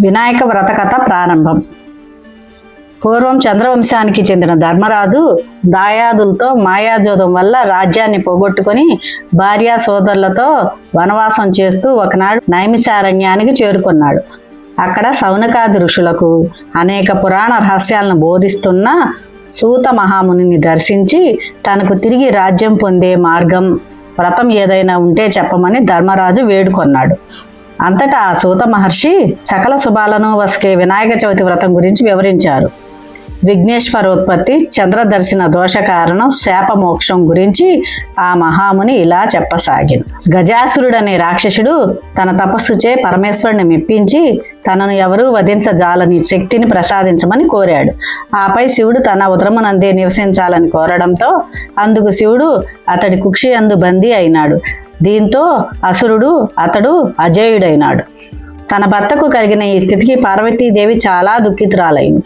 వినాయక వ్రతకథ ప్రారంభం. పూర్వం చంద్రవంశానికి చెందిన ధర్మరాజు దాయాదులతో మాయాజోదం వల్ల రాజ్యాన్ని పోగొట్టుకొని భార్యా సోదరులతో వనవాసం చేస్తూ ఒకనాడు నైమిసారణ్యానికి చేరుకున్నాడు. అక్కడ సౌనకాది ఋషులకు అనేక పురాణ రహస్యాలను బోధిస్తున్న సూత మహామునిని దర్శించి తనకు తిరిగి రాజ్యం పొందే మార్గం వ్రతం ఏదైనా ఉంటే చెప్పమని ధర్మరాజు వేడుకొన్నాడు. అంతటా ఆ సూత మహర్షి సకల శుభాలను వసకే వినాయక చవితి వ్రతం గురించి వివరించారు. విఘ్నేశ్వరోత్పత్తి చంద్రదర్శన దోష కారణం శాపమోక్షం గురించి ఆ మహాముని ఇలా చెప్పసాగింది. గజాసురుడనే రాక్షసుడు తన తపస్సుచే పరమేశ్వరుని మెప్పించి తనను ఎవరూ వధించజాలని శక్తిని ప్రసాదించమని కోరాడు. ఆపై శివుడు తన ఉదరమునందే నివసించాలని కోరడంతో అందుకు శివుడు అతడి కుక్షి అందు బందీ అయినాడు. దీంతో అసురుడు అతడు అజేయుడైనాడు. తన భర్తకు కలిగిన ఈ స్థితికి పార్వతీదేవి చాలా దుఃఖితురాలైంది.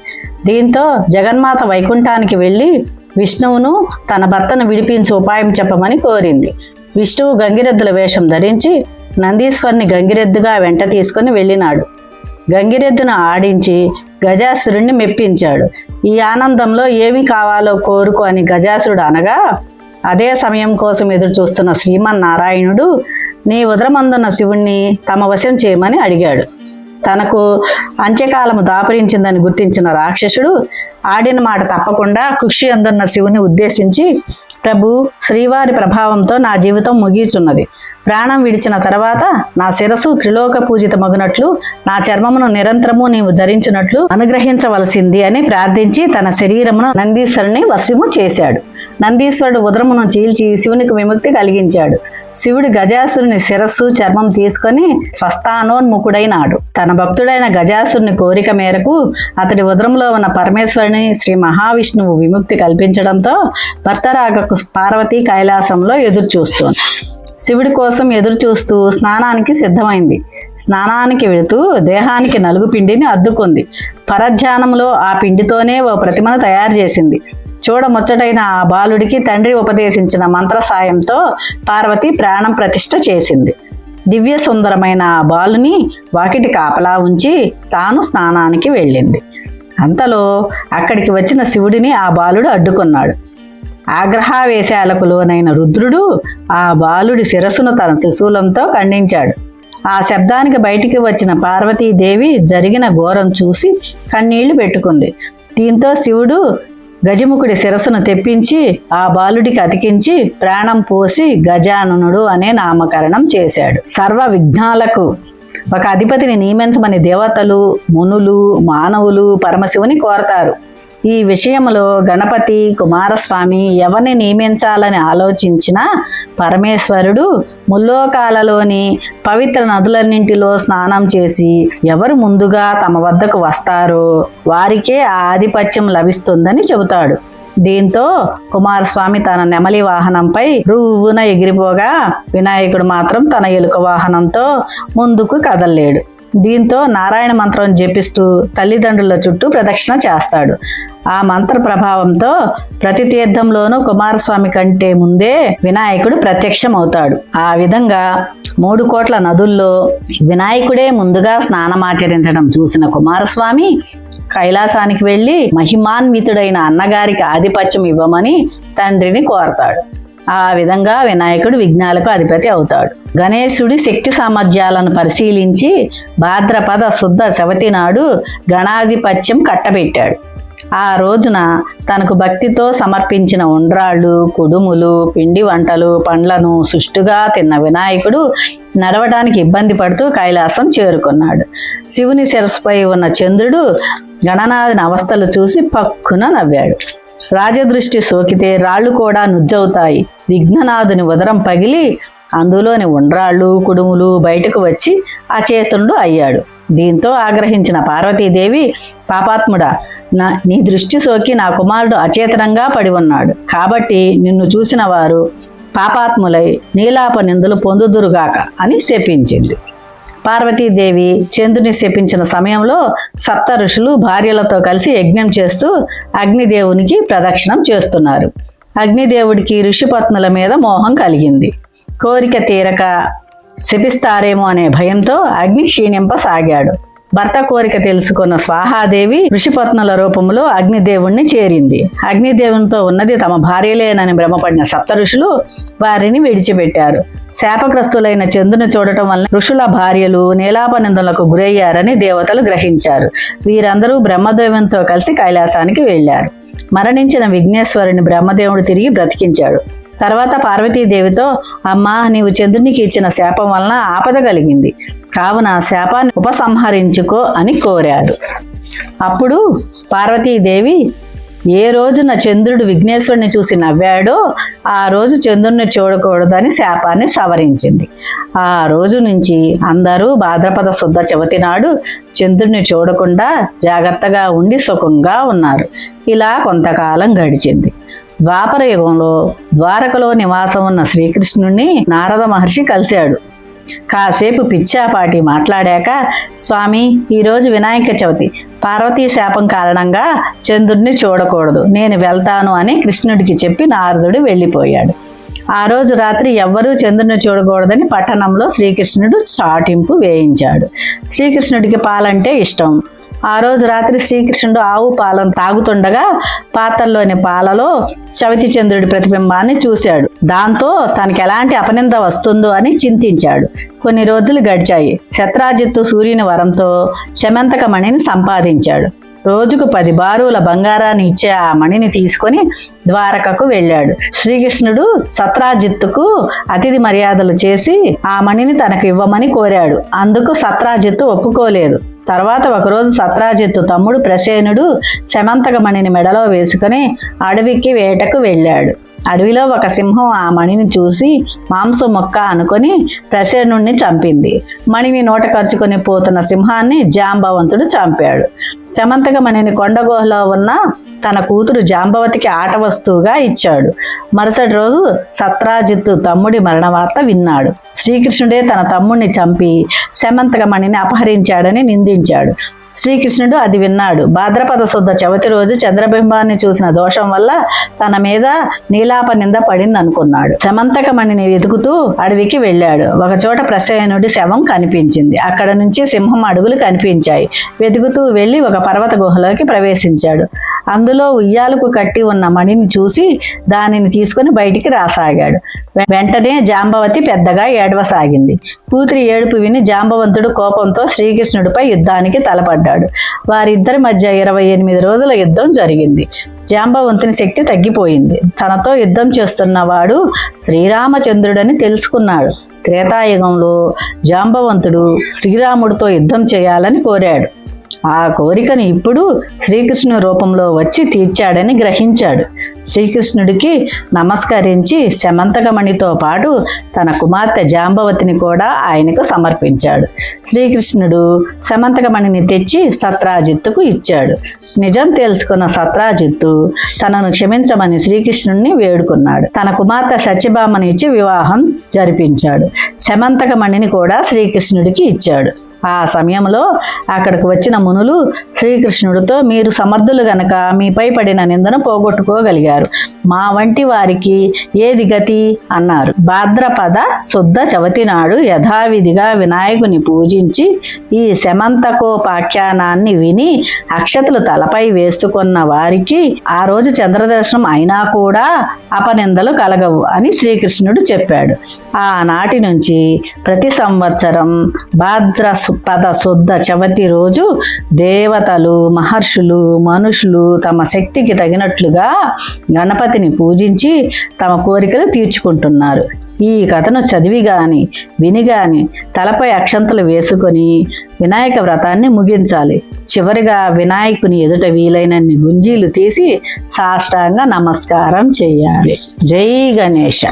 దీంతో జగన్మాత వైకుంఠానికి వెళ్ళి విష్ణువును తన భర్తను విడిపించి ఉపాయం చెప్పమని కోరింది. విష్ణువు గంగిరెద్దుల వేషం ధరించి నందీశ్వరుని గంగిరెద్దుగా వెంట తీసుకొని వెళ్ళినాడు. గంగిరెద్దును ఆడించి గజాసురుణ్ణి మెప్పించాడు. ఈ ఆనందంలో ఏమి కావాలో కోరుకు అని గజాసురుడు అనగా అదే సమయం కోసం ఎదురు చూస్తున్న శ్రీమన్నారాయణుడు నీ ఉదరమందున్న శివుణ్ణి తమ వశం చేయమని అడిగాడు. తనకు అంత్యకాలము దాపరించిందని గుర్తించిన రాక్షసుడు ఆడిన మాట తప్పకుండా కుక్షి అందున్న శివుని ఉద్దేశించి ప్రభు శ్రీవారి ప్రభావంతో నా జీవితం ముగిచున్నది ప్రాణం విడిచిన తర్వాత నా శిరస్సు త్రిలోక పూజిత మగునట్లు నా చర్మమును నిరంతరము నీవు ధరించినట్లు అనుగ్రహించవలసింది అని ప్రార్థించి తన శరీరమును నందీశ్వరుని వశము చేశాడు. నందీశ్వరుడు ఉదరమును చీల్చి శివునికి విముక్తి కలిగించాడు. శివుడు గజాసురుని శిరస్సు చర్మం తీసుకొని స్వస్థానోన్ముఖుడైనాడు. తన భక్తుడైన గజాసురుని కోరిక మేరకు అతడి ఉదరంలో ఉన్న పరమేశ్వరుని శ్రీ మహావిష్ణువు విముక్తి కల్పించడంతో భర్తరాగకు పార్వతి కైలాసంలో ఎదురు చూస్తోంది శివుడి కోసం ఎదురు చూస్తూ స్నానానికి సిద్ధమైంది. స్నానానికి వెళుతూ దేహానికి నలుగు పిండిని అద్దుకుంది. పరధ్యానంలో ఆ పిండితోనే ఓ ప్రతిమను తయారు చేసింది. చూడముచ్చటైన ఆ బాలుడికి తండ్రి ఉపదేశించిన మంత్ర సాయంతో పార్వతి ప్రాణం ప్రతిష్ఠ చేసింది. దివ్య సుందరమైన ఆ బాలుని వాకిటి కాపలా ఉంచి తాను స్నానానికి వెళ్ళింది. అంతలో అక్కడికి వచ్చిన శివుడిని ఆ బాలుడు అడ్డుకున్నాడు. ఆగ్రహావేశాలకు లోనైన రుద్రుడు ఆ బాలుడి శిరస్సును తన త్రిశూలంతో ఖండించాడు. ఆ శబ్దానికి బయటికి వచ్చిన పార్వతీదేవి జరిగిన ఘోరం చూసి కన్నీళ్ళు పెట్టుకుంది. దీంతో శివుడు గజముఖుడి శిరస్సును తెప్పించి ఆ బాలుడికి అతికించి ప్రాణం పోసి గజాననుడు అనే నామకరణం చేశాడు. సర్వ విఘ్నాలకు ఒక అధిపతిని నియమించమని దేవతలు మునులు మానవులు పరమశివుని కోరతారు. ఈ విషయంలో గణపతి కుమారస్వామి ఎవరిని నియమించాలని ఆలోచించినా పరమేశ్వరుడు ముల్లోకాలలోని పవిత్ర నదులన్నింటిలో స్నానం చేసి ఎవరు ముందుగా తమ వద్దకు వస్తారో వారికే ఆ ఆధిపత్యం లభిస్తుందని చెబుతాడు. దీంతో కుమారస్వామి తన నెమలి వాహనంపై రువ్వున ఎగిరిపోగా వినాయకుడు మాత్రం తన ఎలుక వాహనంతో ముందుకు కదలలేడు. దీంతో నారాయణ మంత్రం జపిస్తూ తల్లిదండ్రుల చుట్టూ ప్రదక్షిణ చేస్తాడు. ఆ మంత్ర ప్రభావంతో ప్రతి తీర్థంలోనూ కుమారస్వామి కంటే ముందే వినాయకుడు ప్రత్యక్షమవుతాడు. ఆ విధంగా మూడు కోట్ల నదుల్లో వినాయకుడే ముందుగా స్నానమాచరించడం చూసిన కుమారస్వామి కైలాసానికి వెళ్ళి మహిమాన్వితుడైన అన్నగారికి ఆధిపత్యం ఇవ్వమని తండ్రిని కోరతాడు. ఆ విధంగా వినాయకుడు విఘ్నాలకు అధిపతి అవుతాడు. గణేశుడి శక్తి సామర్థ్యాలను పరిశీలించి భాద్రపద శుద్ధ చవటి నాడు గణాధిపత్యం కట్టబెట్టాడు. ఆ రోజున తనకు భక్తితో సమర్పించిన ఉండ్రాళ్ళు కుడుములు పిండి వంటలు పండ్లను సుష్టుగా తిన్న వినాయకుడు నడవడానికి ఇబ్బంది పడుతూ కైలాసం చేరుకున్నాడు. శివుని శిరస్సుపై ఉన్న చంద్రుడు గణనాథుని అవస్థలు చూసి పక్కున నవ్వాడు. రాజదృష్టి సోకితే రాళ్ళు కూడా నుజ్జవుతాయి. విఘ్ననాథుని ఉదరం పగిలి అందులోని ఉండ్రాళ్ళు కుడుములు బయటకు వచ్చి అచేతనుడు అయ్యాడు. దీంతో ఆగ్రహించిన పార్వతీదేవి పాపాత్ముడా నా నీ దృష్టి సోకి నా కుమారుడు అచేతనంగా పడి ఉన్నాడు. కాబట్టి నిన్ను చూసిన వారు పాపాత్ములై నీలాప నిందులు పొందుదురుగాక అని శపించింది. పార్వతీదేవి చంద్రుని శపించిన సమయంలో సప్త ఋషులు భార్యలతో కలిసి యజ్ఞం చేస్తూ అగ్నిదేవునికి ప్రదక్షిణం చేస్తున్నారు. అగ్నిదేవుడికి ఋషిపత్నుల మీద మోహం కలిగింది. కోరిక తీరక శపిస్తారేమో అనే భయంతో అగ్ని క్షీణింపసాగాడు భర్త కోరిక తెలుసుకున్న స్వాహాదేవి ఋషిపత్నుల రూపంలో అగ్నిదేవుణ్ణి చేరింది. అగ్నిదేవునితో ఉన్నది తమ భార్యలేనని భ్రమపడిన సప్త ఋషులు వారిని విడిచిపెట్టారు. శాపగ్రస్తులైన చంద్రుని చూడటం వల్ల ఋషుల భార్యలు నీలాపనిందులకు గురయ్యారని దేవతలు గ్రహించారు. వీరందరూ బ్రహ్మదేవునితో కలిసి కైలాసానికి వెళ్ళారు మరణించిన విఘ్నేశ్వరుని బ్రహ్మదేవుడు తిరిగి బ్రతికించాడు. తర్వాత పార్వతీదేవితో అమ్మా నీవు చంద్రునికి ఇచ్చిన శాపం వలన ఆపద కలిగింది. కావున శాపాన్ని ఉపసంహరించుకో అని కోరాడు. అప్పుడు పార్వతీదేవి ఏ రోజున చంద్రుడు విఘ్నేశ్వరుని చూసి నవ్వాడో ఆ రోజు చంద్రుడిని చూడకూడదని శాపాన్ని సవరించింది. ఆ రోజు నుంచి అందరూ భాద్రపద శుద్ధ చవితి నాడు చంద్రుడిని చూడకుండా జాగ్రత్తగా ఉండి సుఖంగా ఉన్నారు. ఇలా కొంతకాలం గడిచింది. ద్వాపర యుగంలో ద్వారకలో నివాసం ఉన్న శ్రీకృష్ణుణ్ణి నారద మహర్షి కలిశాడు. కాసేపు పిచ్చాపాటి మాట్లాడాక స్వామి ఈరోజు వినాయక చవితి. పార్వతీ శాపం కారణంగా చంద్రుడిని చూడకూడదు. నేను వెళ్తాను అని కృష్ణుడికి చెప్పి నారదుడు వెళ్ళిపోయాడు. ఆ రోజు రాత్రి ఎవ్వరూ చంద్రుని చూడకూడదని పట్టణంలో శ్రీకృష్ణుడు చాటింపు వేయించాడు. శ్రీకృష్ణుడికి పాలంటే ఇష్టం. ఆ రోజు రాత్రి శ్రీకృష్ణుడు ఆవు పాలను తాగుతుండగా పాత్రలోని పాలలో చవితి చంద్రుడి ప్రతిబింబాన్ని చూశాడు. దాంతో తనకి ఎలాంటి అపనింద వస్తుందో అని చింతించాడు. కొన్ని రోజులు గడిచాయి. శత్రాజిత్తు సూర్యుని వరంతో శమంతకమణిని సంపాదించాడు. రోజుకు పది బారుల బంగారాన్ని ఇచ్చే ఆ మణిని తీసుకొని ద్వారకకు వెళ్ళాడు. శ్రీకృష్ణుడు సత్రాజిత్తుకు అతిథి మర్యాదలు చేసి ఆ మణిని తనకు ఇవ్వమని కోరాడు. అందుకు సత్రాజిత్తు ఒప్పుకోలేదు. తర్వాత ఒకరోజు సత్రాజిత్తు తమ్ముడు ప్రసేనుడు శమంతక మణిని మెడలో వేసుకుని అడవికి వేటకు వెళ్ళాడు. అడవిలో ఒక సింహం ఆ మణిని చూసి మాంసం మొక్క అనుకొని ప్రసేనుణ్ణి చంపింది. మణిని నోట ఖర్చుకొని పోతున్న సింహాన్ని జాంబవంతుడు చంపాడు. శమంతక మణిని కొండగుహలో ఉన్న తన కూతురు జాంబవతికి ఆట వస్తువుగా ఇచ్చాడు. మరుసటి రోజు సత్రాజిత్తు తమ్ముడి మరణ వార్త విన్నాడు. శ్రీకృష్ణుడే తన తమ్ముడిని చంపి శమంతక మణిని అపహరించాడని నిందించాడు. శ్రీకృష్ణుడు అది విన్నాడు. భాద్రపద శుద్ధ చవితి రోజు చంద్రబింబాన్ని చూసిన దోషం వల్ల తన మీద నీలాప నింద పడింది అనుకున్నాడు శమంతకమణిని వెతుకుతూ అడవికి వెళ్ళాడు. ఒకచోట ప్రసేనుడి శవం కనిపించింది. అక్కడ నుంచి సింహం అడుగులు కనిపించాయి. వెతుకుతూ వెళ్ళి ఒక పర్వత గుహలోకి ప్రవేశించాడు. అందులో ఉయ్యాలకు కట్టి ఉన్న మణిని చూసి దానిని తీసుకుని బయటికి రాసాగాడు. వెంటనే జాంబవతి పెద్దగా ఏడవసాగింది. కూతురి ఏడుపు విని జాంబవంతుడు కోపంతో శ్రీకృష్ణుడిపై యుద్ధానికి తలపడ్డాడు. వారిద్దరి మధ్య ఇరవై ఎనిమిది రోజుల యుద్ధం జరిగింది. జాంబవంతుని శక్తి తగ్గిపోయింది. తనతో యుద్ధం చేస్తున్నవాడు శ్రీరామచంద్రుడని తెలుసుకున్నాడు. త్రేతాయుగంలో జాంబవంతుడు శ్రీరాముడితో యుద్ధం చేయాలని కోరాడు. ఆ కోరికను ఇప్పుడు శ్రీకృష్ణు రూపంలో వచ్చి తీర్చాడని గ్రహించాడు. శ్రీకృష్ణుడికి నమస్కరించి శమంతకమణితో పాటు తన కుమార్తె జాంబవతిని కూడా ఆయనకు సమర్పించాడు. శ్రీకృష్ణుడు శమంతకమణిని తెచ్చి సత్రాజిత్తుకు ఇచ్చాడు. నిజం తెలుసుకున్న సత్రాజిత్తు తనను క్షమించమని శ్రీకృష్ణుడిని వేడుకున్నాడు. తన కుమార్తె సత్యభామని ఇచ్చి వివాహం జరిపించాడు. శమంతకమణిని కూడా శ్రీకృష్ణుడికి ఇచ్చాడు. ఆ సమయంలో అక్కడికి వచ్చిన మునులు శ్రీకృష్ణుడితో మీరు సమర్థులు గనక మీపై పడిన నిందను పోగొట్టుకోగలిగారు. మా వంటి వారికి ఏది గతి? అన్నారు. భాద్రపద శుద్ధ చవితి నాడు యథావిధిగా వినాయకుని పూజించి ఈ శమంతకోపాఖ్యానాన్ని విని అక్షతలు తలపై వేసుకున్న వారికి ఆ రోజు చంద్రదర్శనం అయినా కూడా అపనిందలు కలగవు అని శ్రీకృష్ణుడు చెప్పాడు. ఆనాటి నుంచి ప్రతి సంవత్సరం భాద్ర పద శుద్ధ చవితి రోజు దేవతలు మహర్షులు మనుషులు తమ శక్తికి తగినట్లుగా గణపతిని పూజించి తమ కోరికలు తీర్చుకుంటున్నారు. ఈ కథను చదివి గాని విని గాని తలపై అక్షంతలు వేసుకొని వినాయక వ్రతాన్ని ముగించాలి. చివరిగా వినాయకుని ఎదుట వీలైనన్ని గుంజీలు తీసి సాష్టాంగ నమస్కారం చేయాలి. జై గణేష